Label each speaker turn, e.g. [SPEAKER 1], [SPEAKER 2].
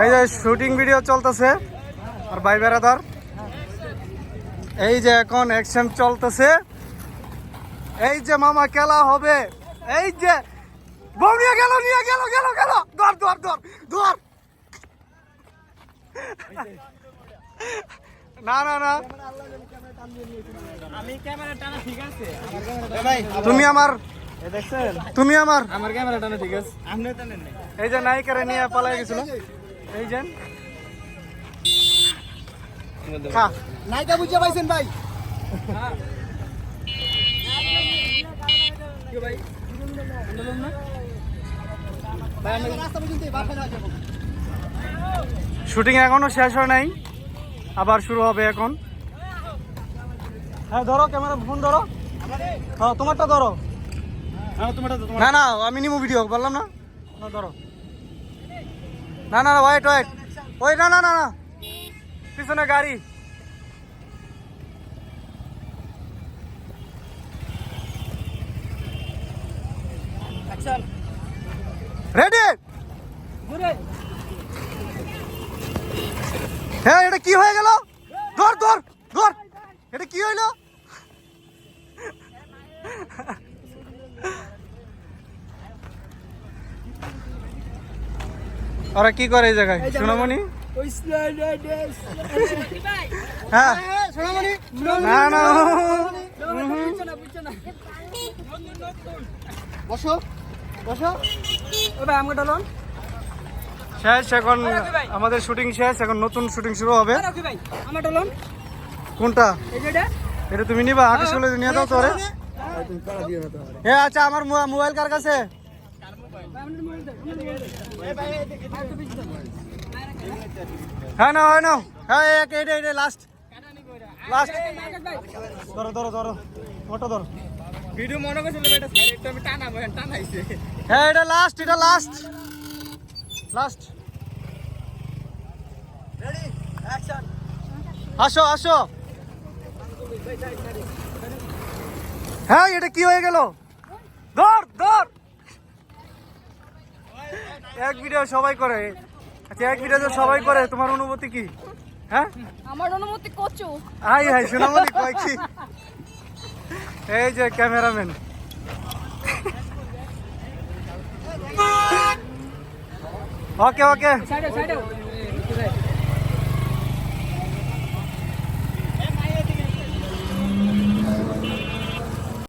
[SPEAKER 1] এই যে shooting video চলতেছে। আর ভাই বেড়াদার এই যে এখন অ্যাকশন চলতেছে। এই যে মামা খেলা হবে। এই যে বউ নিয়ে গেল নিয়ে গেল গেল গেল। ধর ধর ধর ধর। না না না।
[SPEAKER 2] আমি ক্যামেরা টানা ঠিক আছে।
[SPEAKER 1] তুমি আমার তুমি আমার।
[SPEAKER 2] আমার ক্যামেরা টানা ঠিক আছে। আপনি টানেন নাই
[SPEAKER 1] এই যে নায়িকারে নিয়ে পালাই গেছিল। এই যে। খা।
[SPEAKER 3] নায়িকা বুঝে পাইছেন ভাই।
[SPEAKER 1] শুটিং এখনও শেষ হয় নাই। আবার শুরু হবে এখন। হ্যাঁ ধরো ক্যামেরা ফোন ধরো। হ্যাঁ তোমারটা ধরো।
[SPEAKER 2] হ্যাঁ তোমারটা।
[SPEAKER 1] না না আমি নিমু ভিডিও বললাম না? ধরো। না না ওয়েট ওয়েট ওই না না না না। পিছনে গাড়ি। রেডি হ্যাঁ এটা কি হয়ে গেল? ধর ধর ধর। এটা কি হইল? ওরা কি করে এই জায়গায়? সোনামণি? হ্যাঁ। না না।
[SPEAKER 3] বুঝছ না বুঝছ না? বসো বসো। ভাই আমাকে ডলন
[SPEAKER 1] শেষ এখন আমাদের শুটিং শেষ এখন নতুন শুটিং শুরু হবে। কোনটা?
[SPEAKER 3] এটা।
[SPEAKER 1] তুমি নিবা আকাশ বলে নিয়ে দাও তোরে। হ্যাঁ। আচ্ছা আমার মোবাইল কার কাছে? হ্যাঁ না হয় না হ্যাঁ এক এটা এটা লাস্ট লাস্ট ধরো ধরো ধরো। ফটো ধরো।
[SPEAKER 2] ভিডিও মনে করছিল এটা সাইড একটু আমি টানাবো টানাইছে
[SPEAKER 1] হ্যাঁ এটা লাস্ট এটা লাস্ট লাস্ট
[SPEAKER 3] রেডি অ্যাকশন
[SPEAKER 1] আসো আসো। হ্যাঁ এটা কি হয়ে গেল? ধর ধর। এক ভিডিও সবাই করে। আচ্ছা এক ভিডিও সবাই করে তোমার অনুভূতি কি? হ্যাঁ?
[SPEAKER 4] আমার অনুমতি কচু।
[SPEAKER 1] আই হাই সোনামণি কয় কি? এই যে ক্যামেরাম্যান। ওকে ওকে।
[SPEAKER 3] সাইডে সাইডে